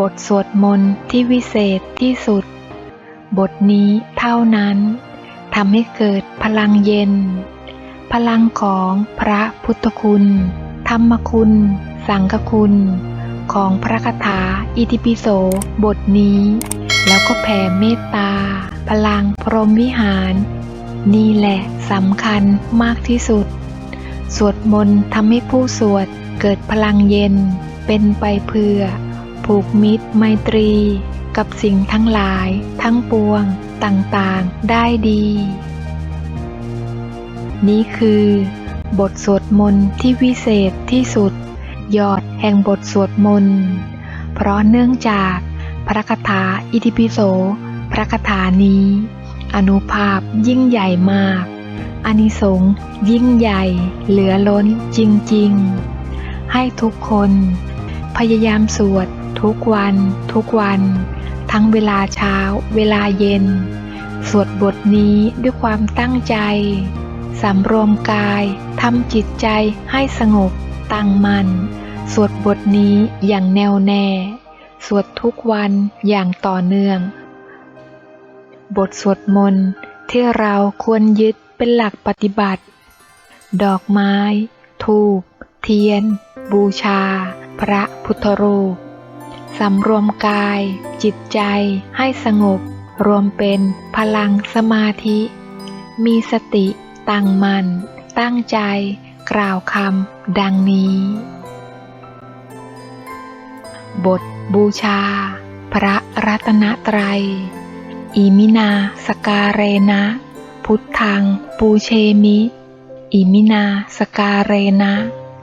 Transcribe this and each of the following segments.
บทสวดมนต์ที่วิเศษที่สุด บทนี้เท่านั้นทำให้เกิดพลังเย็น พลังของพระพุทธคุณ ธรรมคุณ สังฆคุณ ของพระคาถาอิติปิโสบทนี้ แล้วก็แผ่เมตตา พลังพรหมวิหาร นี่แหละสำคัญมากที่สุด สวดมนต์ทำให้ผู้สวดเกิดพลังเย็นเป็นไปเพื่อ ผูกมิตรไมตรี กับสิ่งทั้งหลาย ทั้งปวง ต่างๆ ได้ดี นี่คือ บทสวดมนต์ที่วิเศษที่สุด ยอดแห่งบทสวดมนต์ เพราะเนื่องจากพระคาถาอิติปิโส พระคาถานี้ อนุภาพยิ่งใหญ่มากอานิสงส์ยิ่งใหญ่เหลือล้นจริง ๆ ให้ทุกคน พยายามสวด ทุกวัน ทุกวัน ทั้งเวลาเช้า เวลาเย็น สวดบทนี้ด้วยความตั้งใจสำรวมกายทำจิตใจให้สงบ ตั้งมัน่นสวดบทนี้อย่างแน่วแน่ สวดทุกวันอย่างต่อเนื่อง บทสวดมนต์ที่เราควรยึดเป็นหลักปฏิบัติ ดอกไม้ ทูบ เทียน บูชา พระพุทธรูป สำรวมกาย จิตใจให้สงบ รวมเป็นพลังสมาธิ มีสติตั้งมัน่นตั้งใจ กล่าวคำดังนี้ บทบูชา พระรัตนตรัย อิมินาสการเรนะ พุทธังปูเชมิ อิมินาสการเรนะ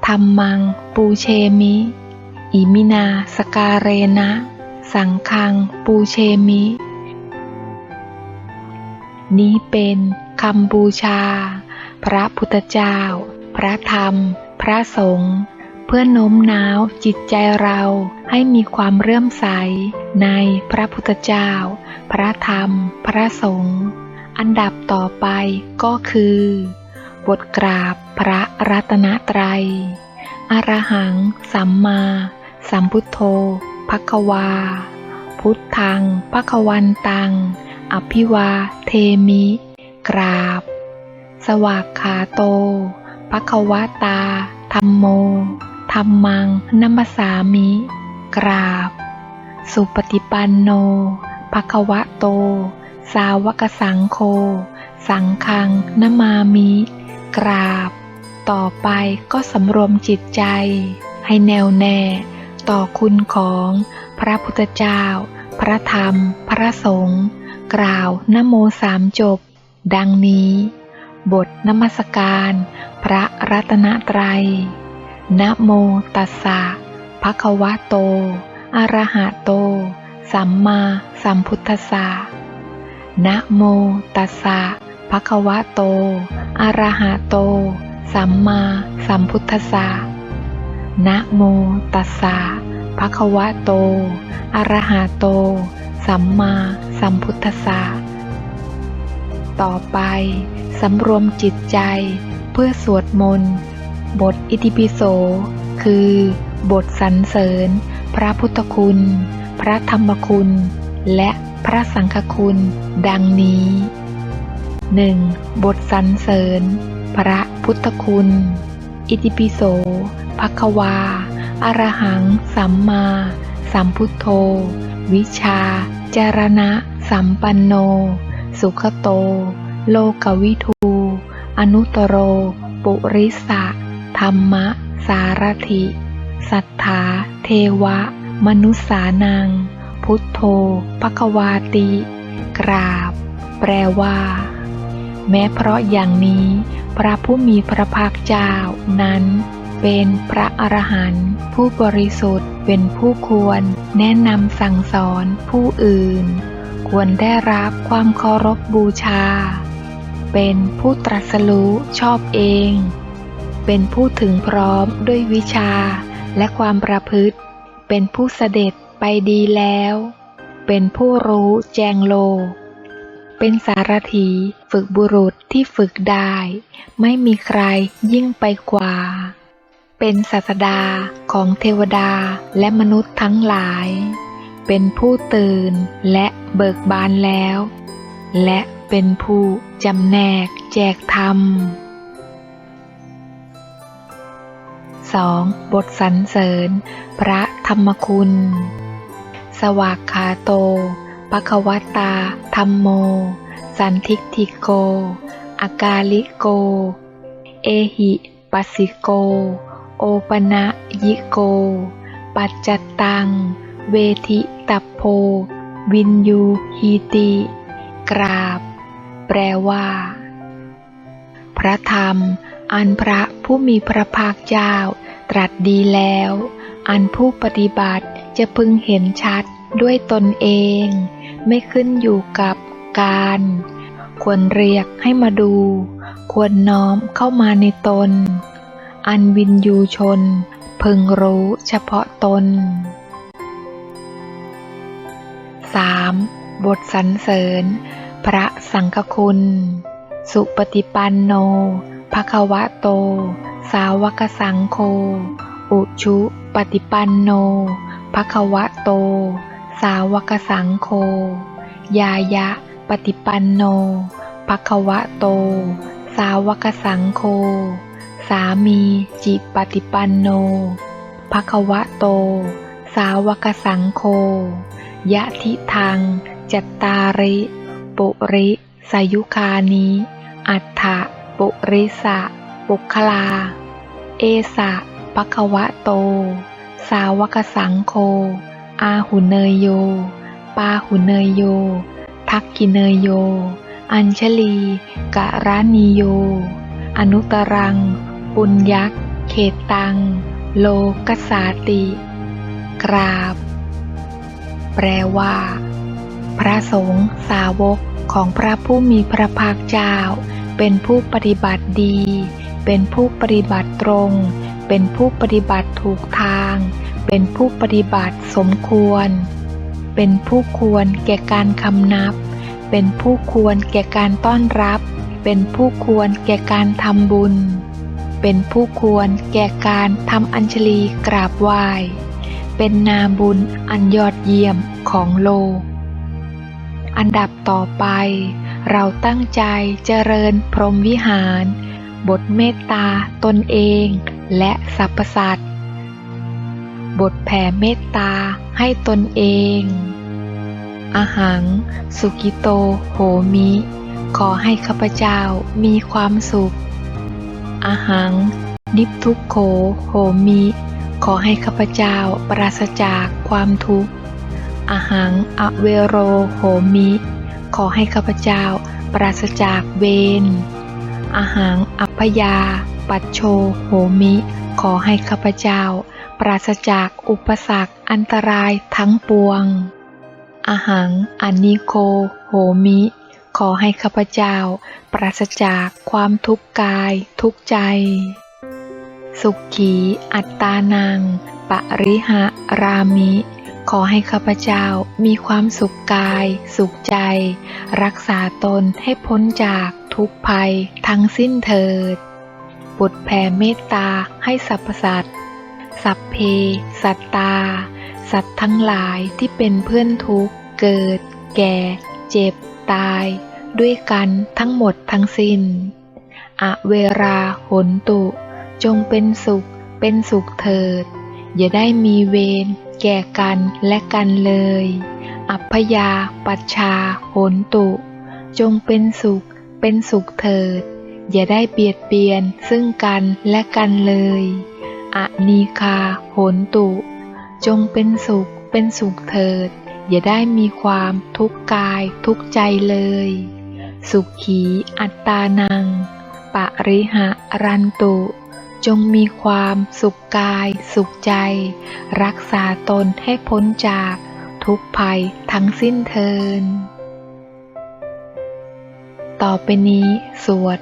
ธรรมังปูเชมิ อิมินาสกาเรนะ สังฆังปูเชมิ นี้เป็นคำบูชา พระพุทธเจ้า พระธรรม พระสงฆ์เพื่อโน้มน้าวจิตใจเราให้มีความเรื่มใสในพระพุทธเจ้า พระธรรม พระสงฆ์อันดับต่อไปก็คือ บทกราบพระรัตนตรัยอรหังสัมมา สัมพุทโธภควา พุทธังภควันตัง อภิวาเทมิ กราบ สวากขาโตภควตา ธรรมโม ธรรมังนัมสสามิ กราบ สุปฏิปันโนภควะโต สาวกสังโฆ สังฆังนมามิ กราบ ต่อไปก็สำรวมจิตใจให้แน่วแน่ ต่อคุณของพระพุทธเจ้า พระธรรม พระสงฆ์กล่าวนโมสามจบ ดังนี้ บทนมัสการ พระรัตนตรัยนะโมตัสสะภะคะวะโต อะระหะโต สัมมาสัมพุทธัสสะนะโมตัสสะภะคะวะโต อะระหะโต สัมมาสัมพุทธัสสะ นะโมตัสสะภะคะวะโต อะระหะโต สัมมาสัมพุทธัสสะ ต่อไปสำรวมจิตใจเพื่อสวดมนต์ บทอิติปิโส คือ บทสรรเสริญ พระพุทธคุณ พระธรรมคุณ และพระสังฆคุณ ดังนี้ 1. บทสรรเสริญ พระพุทธคุณ อิติปิโส ภควา อรหัง สัมมา สัมพุทโธ วิชา จารณะ สัมปันโน สุขโต โลกวิทู อนุตโร ปุริสะ ธรรมะ สารถิ สัทธา เทวะ มนุษสานัง พุทโธภควาติ กราบ แปลว่า แม้เพราะอย่างนี้ พระผู้มีพระภาคเจ้านั้น เป็นพระอรหันต์ผู้บริสุทธิ์เป็นผู้ควร แนะนำสั่งสอนผู้อื่น ควรได้รับความเคารพบูชา เป็นผู้ตรัสรู้ชอบเอง เป็นผู้ถึงพร้อมด้วยวิชาและความประพฤติ เป็นผู้เสด็จไปดีแล้ว เป็นผู้รู้แจงโลกเป็นสารถีฝึกบุรุษที่ฝึกได้ ไม่มีใครยิ่งไปกว่า เป็นศาสดาของเทวดาและมนุษย์ทั้งหลาย เป็นผู้ตื่นและเบิกบานแล้ว และเป็นผู้จำแนกแจกธรรม 2. บทสรรเสริญ พระธรรมคุณ สวากขาโตปะควตาธรรมโม สันทิกทิโก อากาลิโก เอหิปัสสิโก โอปนะยิโก ปัจจตตัง เวทิตัพโพ วินยูฮีติ กราบ แปลว่า พระธรรม อันพระผู้มีพระภาคเจ้า ตรัสดีแล้ว อันผู้ปฏิบัติจะพึงเห็นชัดด้วยตนเอง ไม่ขึ้นอยู่กับการ ควรเรียกให้มาดู ควรน้อมเข้ามาในตน อันวินยูชน พึงรู้เฉพาะตน 3. บทสรรเสริญ พระสังฆคุณ สุปฏิปันโนภควะโต สาวกสังโฆอุชุปฏิปันโนภควะโต สาวกสังโฆยายะ ปฏิปันโนภควะโต สาวกสังโฆ สามีจิปฏิปันโนภควะโต สาวกสังโฆยะทิทางจัตตาริปุริสายุคานิอัฏฐะปุริสะปุคลา เอสะปะคะวะโต สาวกสังโฆอาหุเนยโย ปาหุเนยโย ทักกิเนยโย อัญชลีกะรานิโย อนุตรัง ปุญยักษ์เขตตัง โลกสาติ กราบ แปลว่า พระสงฆ์สาวกของพระผู้มีพระภาคเจ้า เป็นผู้ปฏิบัติดี เป็นผู้ปฏิบัติตรง เป็นผู้ปฏิบัติถูกทาง เป็นผู้ปฏิบัติสมควร เป็นผู้ควรแก่การคำนับ เป็นผู้ควรแก่การต้อนรับ เป็นผู้ควรแก่การทำบุญ เป็นผู้ควรแก่การทำอัญชลีกราบไหว้ เป็นนาบุญอันยอดเยี่ยมของโลก อันดับต่อไป เราตั้งใจเจริญพรหมวิหาร บทเมตตาตนเองและสรรพสัตว์ บทแผ่เมตตาให้ตนเองอาหัง สุกิโต โหมิ ขอให้ข้าพเจ้ามีความสุข อาหัง นิพทุกโขโหมิ ขอให้ข้าพเจ้าปราศจากความทุกข์อาหังอเวโรโหมิ ขอให้ข้าพเจ้าปราศจากเวรอาหังอัพยา ปัจโชโหมิ ขอให้ข้าพเจ้า ปราศจากอุปสรรคอันตรายทั้งปวงอาหังอนิโคโหมิ ขอให้ข้าพเจ้า ปราศจากความทุกข์กายทุกใจ สุขีอัตตานัง ปริหะรามิ ขอให้ข้าพเจ้ามีความสุขกาย สุขใจ รักษาตนให้พ้นจากทุกภัยทั้งสิ้นเถิด บุตรแผ่เมตตาให้สรรพสัตว์ สัพเพ สัตตา สัตว์ทั้งหลายที่เป็นเพื่อนทุกเกิด แก่ เจ็บ ตายด้วยกันทั้งหมดทั้งสิ้น อเวราหนตุ จงเป็นสุขเป็นสุขเถิด อย่าได้มีเวรแก่กันและกันเลย อัพยาปัชชาโหนตุ จงเป็นสุขเป็นสุขเถิด อย่าได้เบียดเบียนซึ่งกันและกันเลย อนีคาโหนตุ จงเป็นสุขเป็นสุขเถิด อย่าได้มีความทุกข์กายทุกข์ใจเลย สุขีอัตตานังปริหะรันตุ จงมีความสุขกายสุขใจ รักษาตนให้พ้นจากทุกภัยทั้งสิ้นเทิน ต่อไปนี้สวด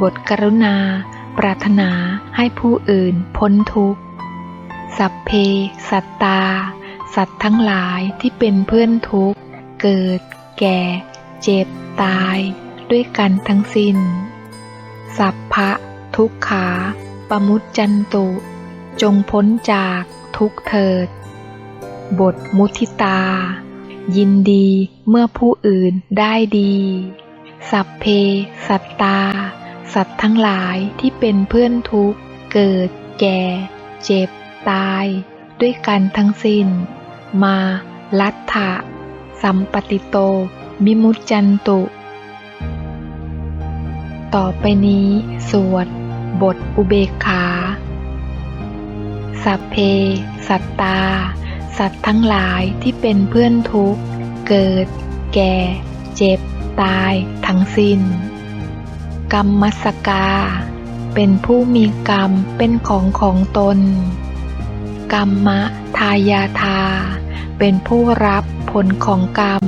บทกรุณา ปรารถนาให้ผู้อื่นพ้นทุกข์ สัพเพสัตตา สัตว์ทั้งหลายที่เป็นเพื่อนทุกข์ เกิด แก่ เจ็บ ตาย ด้วยกันทั้งสิ้น สัพพะ ทุกขา ปมุจจันตุ จงพ้นจากทุกเถิด บทมุทิตา ยินดีเมื่อผู้อื่นได้ดี สัพเพ สัตตา สัตว์ทั้งหลายที่เป็นเพื่อนทุกข์ เกิด แก่ เจ็บ ตายด้วยกันทั้งสิ้น มาลัทธะสัมปติโต มิมุจจันตุ ต่อไปนี้สวด บทอุเบกขาสัพเพ สัตตา สัตว์ทั้งหลายที่เป็นเพื่อนทุกข์ เกิด แก่ เจ็บ ตาย ทั้งสิ้น กรรมมสกา เป็นผู้มีกรรมเป็นของของตน กรรมะทายาทา เป็นผู้รับผลของกรรม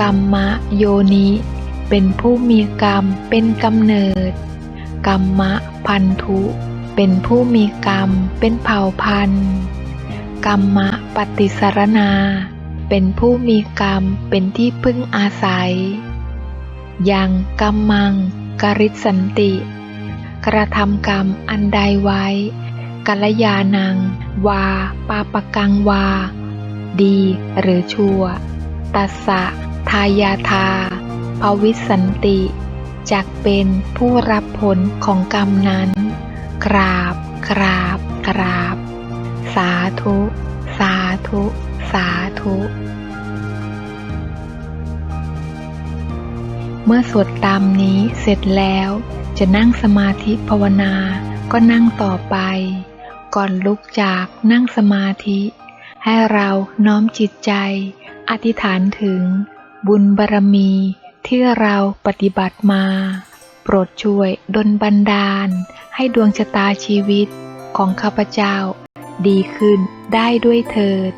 กรรมะโยนิ เป็นผู้มีกรรมเป็นกำเนิด กรรมะพันธุ เป็นผู้มีกรรมเป็นเผ่าพันธุ์กรรมะปฏิสารนา เป็นผู้มีกรรมเป็นที่พึ่งอาศัย ยังกรรมังกริสันติ กระทำกรรมอันใดไว้กัลยาณัง วาปาปกังวา ดีหรือชั่ว ตัสสะทายาทาภวิสันติ จักเป็นผู้รับผลของกรรมนั้น กราบ กราบ กราบ สาธุ สาธุ สาธุ เมื่อสวดตามนี้เสร็จแล้ว จะนั่งสมาธิภาวนา ก็นั่งต่อไป ก่อนลุกจากนั่งสมาธิ ให้เราน้อมจิตใจ อธิษฐานถึง บุญบารมี ที่เราปฏิบัติมา โปรดช่วยดลบันดาล ให้ดวงชะตาชีวิตของข้าพเจ้า ดีขึ้นได้ด้วยเถิด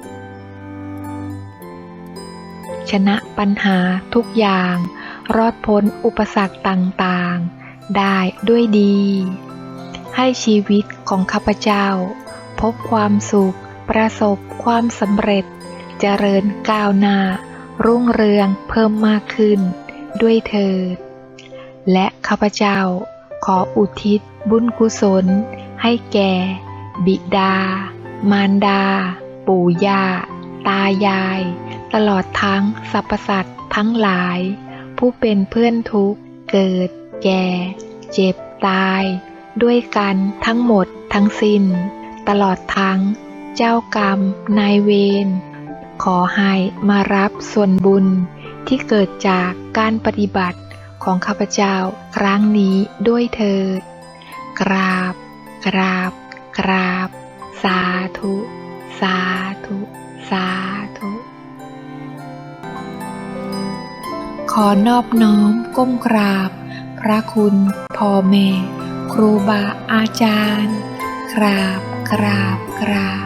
ชนะปัญหาทุกอย่าง รอดพ้นอุปสรรคต่างๆ ได้ด้วยดี ให้ชีวิตของข้าพเจ้า พบความสุข ประสบความสำเร็จเจริญก้าวหน้า รุ่งเรืองเพิ่มมากขึ้น ด้วยเถิด และข้าพเจ้าขออุทิศบุญกุศล ให้แก่ บิดา มารดา ปู่ย่า ตายาย ตลอดทั้งสรรพสัตว์ทั้งหลาย ผู้เป็นเพื่อนทุกเกิด แก่ เจ็บตาย ด้วยกันทั้งหมดทั้งสิ้น ตลอดทั้ง เจ้ากรรมนายเวรขอให้มารับส่วนบุญที่เกิดจากการปฏิบัติของข้าพเจ้าครั้งนี้ด้วยเถิด กราบ กราบ กราบ สาธุ สาธุ สาธุ ขอนอบน้อมก้มกราบ พระคุณพ่อแม่ ครูบาอาจารย์ กราบ กราบ กราบ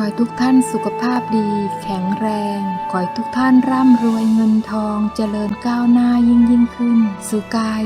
ขอให้ทุกท่านสุขภาพดี แข็งแรง ขอให้ทุกท่านร่ำรวยเงินทองเจริญก้าวหน้ายิ่งยิ่งขึ้น สุกาย